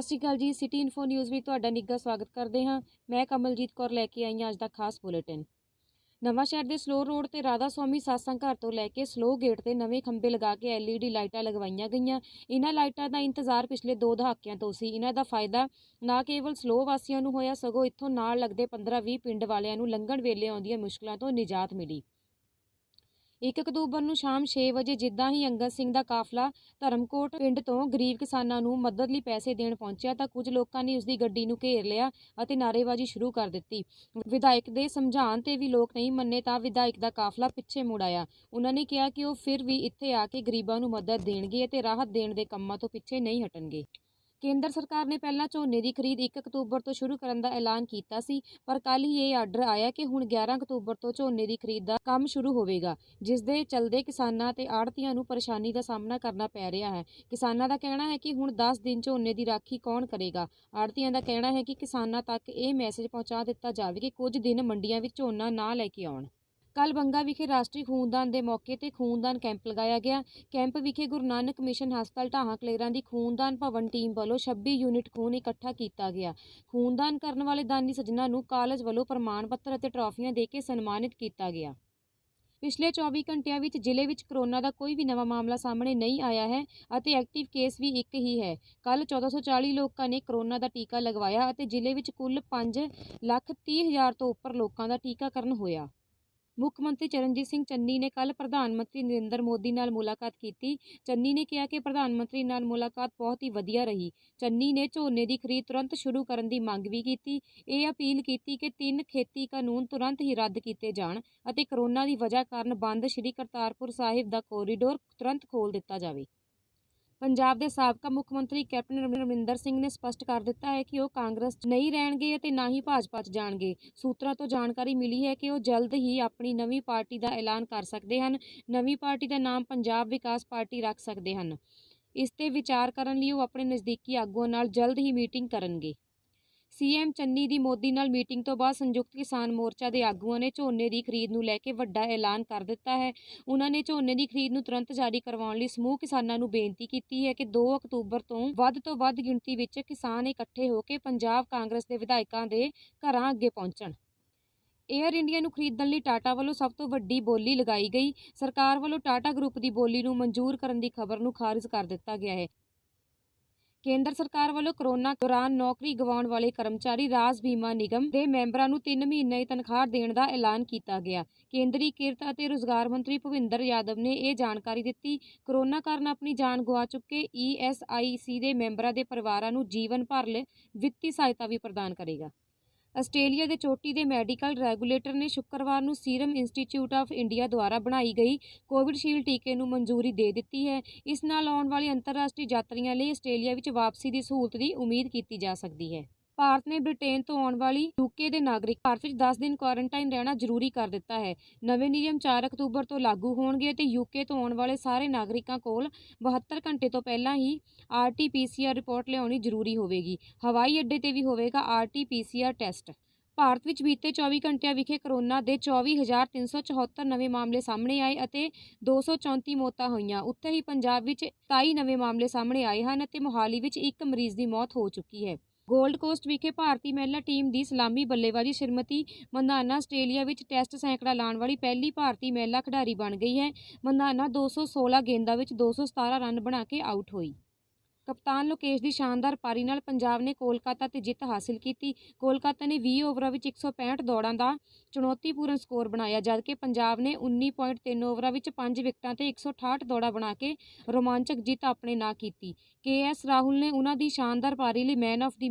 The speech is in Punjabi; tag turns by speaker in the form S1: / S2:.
S1: ਸਤਿ ਸ਼੍ਰੀ ਅਕਾਲ ਜੀ। ਸਿਟੀ ਇਨਫੋ ਨਿਊਜ਼ ਵਿੱਚ ਤੁਹਾਡਾ ਨਿੱਘਾ ਸਵਾਗਤ ਕਰਦੇ ਹਾਂ। ਮੈਂ ਕਮਲਜੀਤ ਕੌਰ ਲੈ ਕੇ ਆਈ ਹਾਂ ਅੱਜ ਦਾ ਖਾਸ ਬੁਲੇਟਿਨ। ਨਵਾਂ ਸ਼ਹਿਰ ਦੇ ਸਲੋ ਰੋਡ ਤੇ ਰਾਧਾ ਸਵਾਮੀ ਸਾਸਾਂ ਘਰ ਤੋਂ ਲੈ ਕੇ ਸਲੋ ਗੇਟ ਤੇ ਨਵੇਂ ਖੰਭੇ ਲਗਾ ਕੇ LED ਲਾਈਟਾਂ ਲਗਵਾਈਆਂ ਗਈਆਂ। ਇਹਨਾਂ ਲਾਈਟਾਂ ਦਾ ਇੰਤਜ਼ਾਰ ਪਿਛਲੇ 2 ਦਹਾਕਿਆਂ ਤੋਂ ਸੀ। ਇਹਨਾਂ ਦਾ ਫਾਇਦਾ ਨਾ ਕੇਵਲ ਸਲੋ ਵਾਸੀਆਂ ਨੂੰ ਹੋਇਆ, ਸਗੋਂ ਇੱਥੋਂ ਨਾਲ ਲੱਗਦੇ 15-20 ਪਿੰਡ ਵਾਲਿਆਂ ਨੂੰ ਲੰਘਣ ਵੇਲੇ ਆਉਂਦੀਆਂ ਮੁਸ਼ਕਲਾਂ ਤੋਂ ਨਿਜਾਤ ਮਿਲੀ। 1 ਅਕਤੂਬਰ ਨੂੰ ਸ਼ਾਮ 6 ਵਜੇ ਜਿੱਦਾਂ ਹੀ ਅੰਗਦ ਸਿੰਘ ਦਾ ਕਾਫਲਾ ਧਰਮਕੋਟ ਪਿੰਡ ਤੋਂ ਗਰੀਬ ਕਿਸਾਨਾਂ ਨੂੰ ਮਦਦ ਲਈ ਪੈਸੇ ਦੇਣ ਪਹੁੰਚਿਆ ਤਾਂ ਕੁਝ ਲੋਕਾਂ ਨੇ ਉਸ ਦੀ ਗੱਡੀ ਨੂੰ ਘੇਰ ਲਿਆ ਅਤੇ ਨਾਅਰੇਬਾਜ਼ੀ ਸ਼ੁਰੂ ਕਰ ਦਿੱਤੀ। ਵਿਧਾਇਕ ਦੇ ਸਮਝਾਉਣ ਤੇ ਵੀ ਲੋਕ ਨਹੀਂ ਮੰਨੇ ਤਾਂ ਵਿਧਾਇਕ ਦਾ ਕਾਫਲਾ ਪਿੱਛੇ ਮੁੜ ਆਇਆ। ਉਹਨਾਂ ਨੇ ਕਿਹਾ ਕਿ ਉਹ ਫਿਰ ਵੀ ਇੱਥੇ ਆ ਕੇ ਗਰੀਬਾਂ ਨੂੰ ਮਦਦ ਦੇਣਗੇ ਅਤੇ ਰਾਹਤ ਦੇਣ ਦੇ ਕੰਮਾਂ ਤੋਂ ਪਿੱਛੇ ਨਹੀਂ ਹਟਣਗੇ। ਕੇਂਦਰ ਸਰਕਾਰ ਨੇ ਪਹਿਲਾਂ ਝੋਨੇ ਦੀ ਖਰੀਦ 1 ਅਕਤੂਬਰ ਤੋਂ ਸ਼ੁਰੂ ਕਰਨ ਦਾ ਐਲਾਨ ਕੀਤਾ ਸੀ, ਪਰ ਕੱਲ ਹੀ ਇਹ ਆਰਡਰ ਆਇਆ ਕਿ ਹੁਣ 11 ਅਕਤੂਬਰ ਤੋਂ ਝੋਨੇ ਦੀ ਖਰੀਦ ਦਾ ਕੰਮ ਸ਼ੁਰੂ ਹੋਵੇਗਾ, ਜਿਸ ਦੇ ਚਲਦੇ ਕਿਸਾਨਾਂ ਤੇ ਆੜ੍ਹਤੀਆਂ ਨੂੰ ਪਰੇਸ਼ਾਨੀ ਦਾ ਸਾਹਮਣਾ ਕਰਨਾ ਪੈ ਰਿਹਾ ਹੈ। ਕਿਸਾਨਾਂ ਦਾ ਕਹਿਣਾ ਹੈ ਕਿ ਹੁਣ 10 ਦਿਨ ਝੋਨੇ ਦੀ ਰਾਖੀ ਕੌਣ ਕਰੇਗਾ? ਆੜ੍ਹਤੀਆਂ ਦਾ ਕਹਿਣਾ ਹੈ ਕਿ ਕਿਸਾਨਾਂ ਤੱਕ ਇਹ ਮੈਸੇਜ ਪਹੁੰਚਾ ਦਿੱਤਾ ਜਾਵੇ ਕਿ ਕੁਝ ਦਿਨ ਮੰਡੀਆਂ ਵਿੱਚ ਝੋਨਾ ਨਾ ਲੈ ਕੇ ਆਉਣ। ਕੱਲ ਬੰਗਾ ਵਿਖੇ ਰਾਸ਼ਟਰੀ ਖੂਨਦਾਨ ਦੇ ਮੌਕੇ ਤੇ ਖੂਨਦਾਨ ਕੈਂਪ ਲਗਾਇਆ ਗਿਆ। ਕੈਂਪ ਵਿਖੇ ਗੁਰੂ ਨਾਨਕ ਮਿਸ਼ਨ ਹਸਪਤਾਲ ਢਾਹਾਂ ਕਲੇਰਾਂ ਦੀ ਖੂਨਦਾਨ ਭਵਨ ਟੀਮ ਵੱਲੋਂ 26 ਯੂਨਿਟ ਖੂਨ ਇਕੱਠਾ ਕੀਤਾ ਗਿਆ। ਖੂਨਦਾਨ ਕਰਨ ਵਾਲੇ ਦਾਨੀ ਸੱਜਣਾਂ ਨੂੰ ਕਾਲਜ ਵੱਲੋਂ ਪ੍ਰਮਾਣ ਪੱਤਰ ਅਤੇ ਟਰਾਫੀਆਂ ਦੇ ਕੇ ਸਨਮਾਨਿਤ ਕੀਤਾ ਗਿਆ। ਪਿਛਲੇ 24 ਘੰਟਿਆਂ ਵਿੱਚ ਜ਼ਿਲ੍ਹੇ ਵਿੱਚ ਕਰੋਨਾ ਦਾ ਕੋਈ ਵੀ ਨਵਾਂ ਮਾਮਲਾ ਸਾਹਮਣੇ ਨਹੀਂ ਆਇਆ ਹੈ ਅਤੇ ਐਕਟਿਵ ਕੇਸ ਵੀ ਇੱਕ ਹੀ ਹੈ। ਕੱਲ 1440 ਲੋਕਾਂ ਨੇ ਕਰੋਨਾ ਦਾ ਟੀਕਾ ਲਗਵਾਇਆ ਅਤੇ ਜ਼ਿਲ੍ਹੇ ਵਿੱਚ ਕੁੱਲ 5 ਲੱਖ 30 ਹਜ਼ਾਰ ਤੋਂ ਉੱਪਰ ਲੋਕਾਂ ਦਾ ਟੀਕਾਕਰਨ ਹੋਇਆ। ਮੁੱਖ ਮੰਤਰੀ ਚਰਨਜੀਤ ਸਿੰਘ ਚੰਨੀ ਨੇ ਕੱਲ ਪ੍ਰਧਾਨ ਮੰਤਰੀ ਨਰਿੰਦਰ ਮੋਦੀ ਨਾਲ ਮੁਲਾਕਾਤ ਕੀਤੀ। ਚੰਨੀ ਨੇ ਕਿਹਾ ਕਿ ਪ੍ਰਧਾਨ ਮੰਤਰੀ ਨਾਲ ਮੁਲਾਕਾਤ ਬਹੁਤ ਹੀ ਵਧੀਆ ਰਹੀ। ਚੰਨੀ ਨੇ ਝੋਨੇ ਦੀ ਖਰੀਦ ਤੁਰੰਤ ਸ਼ੁਰੂ ਕਰਨ ਦੀ ਮੰਗ ਵੀ ਕੀਤੀ। ਇਹ ਅਪੀਲ ਕੀਤੀ ਕਿ ਤਿੰਨ ਖੇਤੀ ਕਾਨੂੰਨ ਤੁਰੰਤ ਹੀ ਰੱਦ ਕੀਤੇ ਜਾਣ ਅਤੇ ਕਰੋਨਾ ਦੀ ਵਜ੍ਹਾ ਕਾਰਨ ਬੰਦ ਸ਼੍ਰੀ ਕਰਤਾਰਪੁਰ ਸਾਹਿਬ ਦਾ ਕੋਰੀਡੋਰ ਤੁਰੰਤ ਖੋਲ੍ਹ ਦਿੱਤਾ ਜਾਵੇ। ਪੰਜਾਬ ਦੇ ਸਾਬਕਾ ਮੁੱਖ ਮੰਤਰੀ ਕੈਪਟਨ ਅਮਰਿੰਦਰ ਸਿੰਘ ਨੇ ਸਪਸ਼ਟ ਕਰ ਦਿੱਤਾ ਹੈ ਕਿ ਉਹ ਕਾਂਗਰਸ 'ਚ ਨਹੀਂ ਰਹਿਣਗੇ ਅਤੇ ਨਾ ਹੀ ਭਾਜਪਾ 'ਚ ਜਾਣਗੇ। ਸੂਤਰਾਂ ਤੋਂ ਜਾਣਕਾਰੀ ਮਿਲੀ ਹੈ ਕਿ ਉਹ ਜਲਦ ਹੀ ਆਪਣੀ ਨਵੀਂ ਪਾਰਟੀ ਦਾ ਐਲਾਨ ਕਰ ਸਕਦੇ ਹਨ। ਨਵੀਂ ਪਾਰਟੀ ਦਾ ਨਾਮ ਪੰਜਾਬ ਵਿਕਾਸ ਪਾਰਟੀ ਰੱਖ ਸਕਦੇ ਹਨ। ਇਸ ਤੇ ਵਿਚਾਰ ਕਰਨ ਲਈ ਉਹ ਆਪਣੇ ਨਜ਼ਦੀਕੀ ਆਗੂਆਂ ਨਾਲ ਜਲਦ ਹੀ ਮੀਟਿੰਗ ਕਰਨਗੇ। ਸੀਐਮ ਚੰਨੀ ਦੀ ਮੋਦੀ ਨਾਲ ਮੀਟਿੰਗ ਤੋਂ ਬਾਅਦ ਸੰਯੁਕਤ ਕਿਸਾਨ ਮੋਰਚਾ ਦੇ ਆਗੂਆਂ ਨੇ ਝੋਨੇ ਦੀ ਖਰੀਦ ਨੂੰ ਲੈ ਕੇ ਵੱਡਾ ਐਲਾਨ ਕਰ ਦਿੱਤਾ ਹੈ। ਉਹਨਾਂ ਨੇ ਝੋਨੇ ਦੀ ਖਰੀਦ ਨੂੰ ਤੁਰੰਤ ਜਾਰੀ ਕਰਵਾਉਣ ਲਈ ਸਮੂਹ ਕਿਸਾਨਾਂ ਨੂੰ ਬੇਨਤੀ ਕੀਤੀ ਹੈ ਕਿ 2 ਅਕਤੂਬਰ ਤੋਂ ਵੱਧ ਤੋਂ ਵੱਧ ਗਿਣਤੀ ਵਿੱਚ ਕਿਸਾਨ ਇਕੱਠੇ ਹੋ ਕੇ ਪੰਜਾਬ ਕਾਂਗਰਸ ਦੇ ਵਿਧਾਇਕਾਂ ਦੇ ਘਰਾਂ ਅੱਗੇ ਪਹੁੰਚਣ। ਏਅਰ ਇੰਡੀਆ ਨੂੰ ਖਰੀਦਣ ਲਈ ਟਾਟਾ ਵੱਲੋਂ ਸਭ ਤੋਂ ਵੱਡੀ ਬੋਲੀ ਲਗਾਈ ਗਈ। ਸਰਕਾਰ ਵੱਲੋਂ ਟਾਟਾ ਗਰੁੱਪ ਦੀ ਬੋਲੀ ਨੂੰ ਮਨਜ਼ੂਰ ਕਰਨ ਦੀ ਖਬਰ ਨੂੰ ਖਾਰਜ ਕਰ ਦਿੱਤਾ ਗਿਆ ਹੈ। ਕੇਂਦਰ ਸਰਕਾਰ ਵੱਲੋਂ ਕਰੋਨਾ ਦੌਰਾਨ ਨੌਕਰੀ ਗਵਾਉਣ ਵਾਲੇ ਕਰਮਚਾਰੀ ਰਾਜ ਬੀਮਾ ਨਿਗਮ ਦੇ ਮੈਂਬਰਾਂ ਨੂੰ 3 ਮਹੀਨੇ ਦੀ ਤਨਖਾਹ ਦੇਣ ਦਾ ਐਲਾਨ ਕੀਤਾ ਗਿਆ। ਕੇਂਦਰੀ ਕਿਰਤ ਅਤੇ ਰੁਜ਼ਗਾਰ ਮੰਤਰੀ ਭੁਪਿੰਦਰ ਯਾਦਵ ਨੇ ਇਹ ਜਾਣਕਾਰੀ ਦਿੱਤੀ। ਕਰੋਨਾ ਕਾਰਨ ਆਪਣੀ ਜਾਨ ਗਵਾ ਚੁੱਕੇ ਈਐਸਆਈਸੀ ਦੇ ਮੈਂਬਰਾਂ ਦੇ ਪਰਿਵਾਰਾਂ ਨੂੰ ਜੀਵਨ ਭਰ ਲਈ ਵਿੱਤੀ ਸਹਾਇਤਾ ਵੀ ਪ੍ਰਦਾਨ ਕਰੇਗਾ। ਆਸਟ੍ਰੇਲੀਆ ਦੇ ਚੋਟੀ ਦੇ ਮੈਡੀਕਲ ਰੈਗੂਲੇਟਰ ਨੇ ਸ਼ੁੱਕਰਵਾਰ ਨੂੰ ਸੀਰਮ ਇੰਸਟੀਚਿਊਟ ਆਫ ਇੰਡੀਆ ਦੁਆਰਾ ਬਣਾਈ ਗਈ ਕੋਵਿਡਸ਼ੀਲਡ ਟੀਕੇ ਨੂੰ ਮਨਜ਼ੂਰੀ ਦੇ ਦਿੱਤੀ ਹੈ। ਇਸ ਨਾਲ ਆਉਣ ਵਾਲੇ ਅੰਤਰਰਾਸ਼ਟਰੀ ਯਾਤਰੀਆਂ ਲਈ ਆਸਟ੍ਰੇਲੀਆ ਵਿੱਚ ਵਾਪਸੀ ਦੀ ਸਹੂਲਤ ਦੀ ਉਮੀਦ ਕੀਤੀ ਜਾ ਸਕਦੀ ਹੈ। ਭਾਰਤ ਨੇ ਬ੍ਰਿਟੇਨ ਤੋਂ ਆਉਣ ਵਾਲੀ ਯੂਕੇ ਦੇ ਨਾਗਰਿਕ ਭਾਰਤ ਵਿੱਚ 10 ਦਿਨ ਕੁਆਰੰਟਾਈਨ ਰਹਿਣਾ ਜ਼ਰੂਰੀ ਕਰ ਦਿੱਤਾ ਹੈ। ਨਵੇਂ ਨਿਯਮ 4 ਅਕਤੂਬਰ ਤੋਂ ਲਾਗੂ ਹੋਣਗੇ ਤੇ ਯੂਕੇ ਤੋਂ ਆਉਣ ਵਾਲੇ ਸਾਰੇ ਨਾਗਰਿਕਾਂ ਕੋਲ 72 ਘੰਟੇ ਤੋਂ ਪਹਿਲਾਂ ਹੀ ਆਰਟੀ-ਪੀਸੀਆਰ ਰਿਪੋਰਟ ਲਿਆਉਣੀ ਜ਼ਰੂਰੀ ਹੋਵੇਗੀ। ਹਵਾਈ ਅੱਡੇ ਤੇ ਵੀ ਹੋਵੇਗਾ ਆਰਟੀ-ਪੀਸੀਆਰ ਟੈਸਟ। ਭਾਰਤ ਵਿੱਚ ਬੀਤੇ 24 ਘੰਟਿਆਂ ਵਿਖੇ ਕਰੋਨਾ ਦੇ 24374 ਨਵੇਂ ਮਾਮਲੇ ਸਾਹਮਣੇ ਆਏ ਅਤੇ 234 ਮੌਤਾਂ ਹੋਈਆਂ। ਉੱਥੇ ਹੀ ਪੰਜਾਬ ਵਿੱਚ 27 ਨਵੇਂ ਮਾਮਲੇ ਸਾਹਮਣੇ ਆਏ ਹਨ ਅਤੇ ਮੋਹਾਲੀ ਵਿੱਚ ਇੱਕ ਮਰੀਜ਼ ਦੀ ਮੌਤ ਹੋ ਚੁੱਕੀ ਹੈ। ਗੋਲਡ ਕੋਸਟ ਵਿਖੇ ਭਾਰਤੀ ਮਹਿਲਾ ਟੀਮ ਦੀ ਸਲਾਮੀ ਬੱਲੇਬਾਜ਼ੀ, ਸ਼੍ਰੀਮਤੀ ਮੰਦਾਨਾ ਆਸਟ੍ਰੇਲੀਆ ਵਿੱਚ ਟੈਸਟ ਸੈਂਕੜਾ ਲਾਉਣ ਵਾਲੀ ਪਹਿਲੀ ਭਾਰਤੀ ਮਹਿਲਾ ਖਿਡਾਰੀ ਬਣ ਗਈ ਹੈ। ਮੰਦਾਨਾ 216 ਗੇਂਦਾਂ ਵਿੱਚ 217 ਰਨ ਬਣਾ ਕੇ ਆਊਟ ਹੋਈ। ਕਪਤਾਨ ਲੋਕੇਸ਼ ਦੀ ਸ਼ਾਨਦਾਰ ਪਾਰੀ ਨਾਲ ਪੰਜਾਬ ਨੇ ਕੋਲਕਾਤਾ ਤੇ ਜਿੱਤ ਹਾਸਿਲ ਕੀਤੀ। ਕੋਲਕਾਤਾ ਨੇ 20 ਓਵਰਾਂ ਵਿੱਚ 165 ਦੌੜਾਂ ਦਾ ਚੁਣੌਤੀਪੂਰਨ ਸਕੋਰ ਬਣਾਇਆ, ਜਦਕਿ ਪੰਜਾਬ ਨੇ 19.3 ਓਵਰਾਂ ਵਿੱਚ 5 ਵਿਕਟਾਂ ਤੇ 168 ਦੌੜਾਂ ਬਣਾ ਕੇ ਰੋਮਾਂਚਕ ਜਿੱਤ ਆਪਣੇ ਨਾਂ ਕੀਤੀ। ਕੇਐਸ ਰਾਹੁਲ ਨੇ ਉਹਨਾਂ ਦੀ ਸ਼ਾਨਦਾਰ ਪਾਰੀ ਲਈ ਮੈਨ ਆਫ ਦੀ